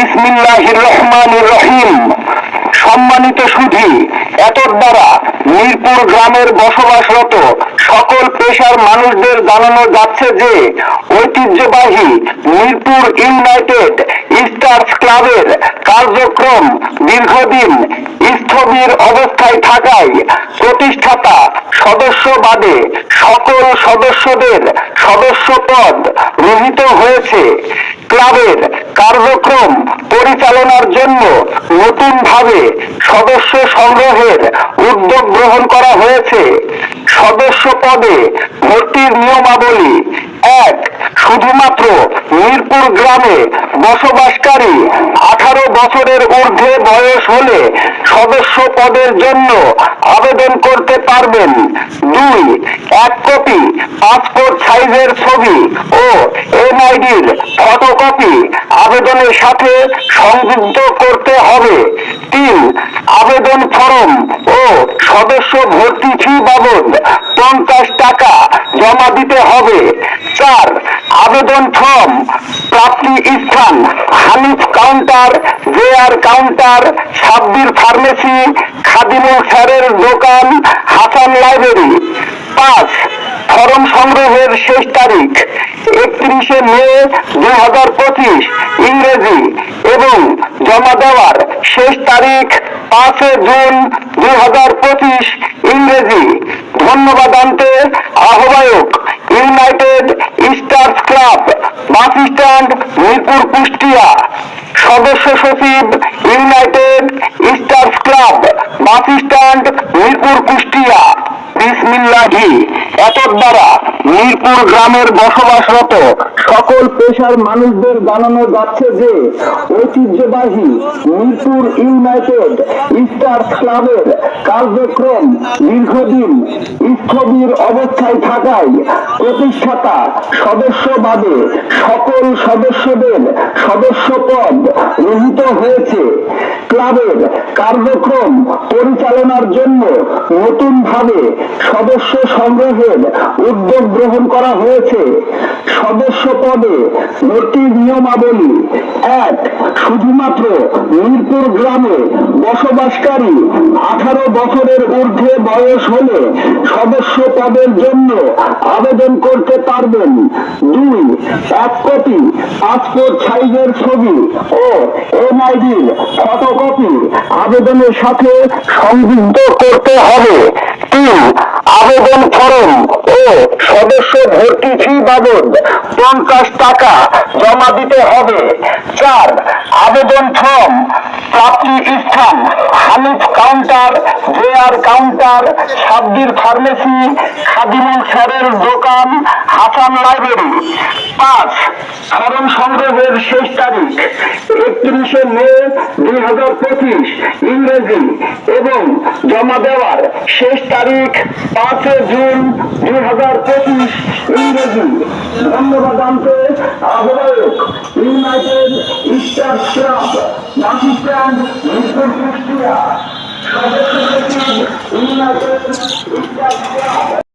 বিসমিল্লাহির রহমানির রহিম। সম্মানিত সুধী দ্বারা মিরপুর গ্রামের বসবাসরত সকল পেশার মানুষদের জানানো যাচ্ছে যে, ঐতিহ্যবাহী মিরপুর ইউনাইটেড স্টার্স ক্লাবের কার্যক্রম দীর্ঘদিন স্থবির অবস্থায় থাকায় প্রতিষ্ঠাতা সদস্য বাদে সকল সদস্যদের সদস্য পদ রহিত হয়েছে। ক্লাবের কার্যক্রম পরিচালনার জন্য নতুনভাবে সদস্য সংগ্রহের উদ্যোগ গ্রহণ করা হয়েছে। সদস্য পদে ভর্তির নিয়মাবলী এক, শুধুমাত্র মিরপুর গ্রামে বসবাসকারী আঠারো বছরের ঊর্ধ্বে বয়স হলে সদস্য পদের জন্য আবেদন করতে পারবেন। দুই, এক কপি পাসপোর্ট সাইজের ছবি ও এনআইডির ফটোকপি আবেদনের সাথে সংযুক্ত করতে হবে। তিন, আবেদন ফর্ম ও সদস্য ভর্তি ফি বাবদ পঞ্চাশ টাকা জমা দিতে হবে। চার, আবেদন ফর্ম, প্রাপ্তি স্থান, Hanif counter, JR counter, Sabbir pharmacy, Khadimul স্যারের দোকান, হাসান লাইব্রেরি। পাঁচ, ফরম সংগ্রহের শেষ তারিখ, একত্রিশে মে দুই হাজার পঁচিশ, ইংরেজি এবং জমা দেওয়ার শেষ তারিখ পাঁচে জুন দুই হাজার পঁচিশ, ইংরেজি। ধন্যবাদ আনতে আহ্বায়ক united stars club bus stand Mirpur Kushtia. সদস্য সচিব united stars club bus stand Mirpur Kushtia বিসমিল্লাহি এতর দ্বারা মিরপুর গ্রামের বসবাসরত সকল পেশার মানুষদের জানানো যাচ্ছে যে ঐতিহ্যবাহী মিরপুর ইউনাইটেড স্টার ক্লাবের কার্যক্রম দীর্ঘদিন স্থবির অবস্থায় থাকায় প্রতিষ্ঠাতা সদস্য বাদে সকল সদস্যদের সদস্য পদ রহিত হয়েছে। ক্লাবের কার্যক্রম পরিচালনার জন্য নতুনভাবে সদস্য সংগ্রহের উদ্যোগ গ্রহণ করা হয়েছে। সদস্য পদে ভর্তির নিয়মাবলী। এক, শুধুমাত্র মিরপুর গ্রামে বসবাসকারী আঠারো বছরের ঊর্ধ্বে বয়স হলে সদস্য পদের জন্য আবেদন করতে পারবেন। দুই, এক কপি পাসপোর্ট সাইজের ছবি ও এনআইডির ফটোকপি আবেদনের সাথে সংযুক্ত করতে হবে। তিন, আবেদন ফরম ও সদস্য ভর্তি ফি বাবদ পঞ্চাশ টাকা জমা দিতে হবে। চার আবেদন ফর্ম, প্রাপ্তি স্থান Hanif counter JR counter Sabbir pharmacy Khadimul স্যারের দোকান, হাসান লাইব্রেরি পাঁচ ফর্ম সংগ্রহের শেষ তারিখ, একত্রিশে মে দুই হাজার পঁচিশ, ইংরেজি এবং জমা দেওয়ার শেষ তারিখ পাঁচে জুন দুই হাজার পঁচিশ, ইংরেজি। ধন্যবাদ আহ্বায়ক, ইউনাইটেড স্টার পাকিস্তান মিরপুর কুষ্টিয়া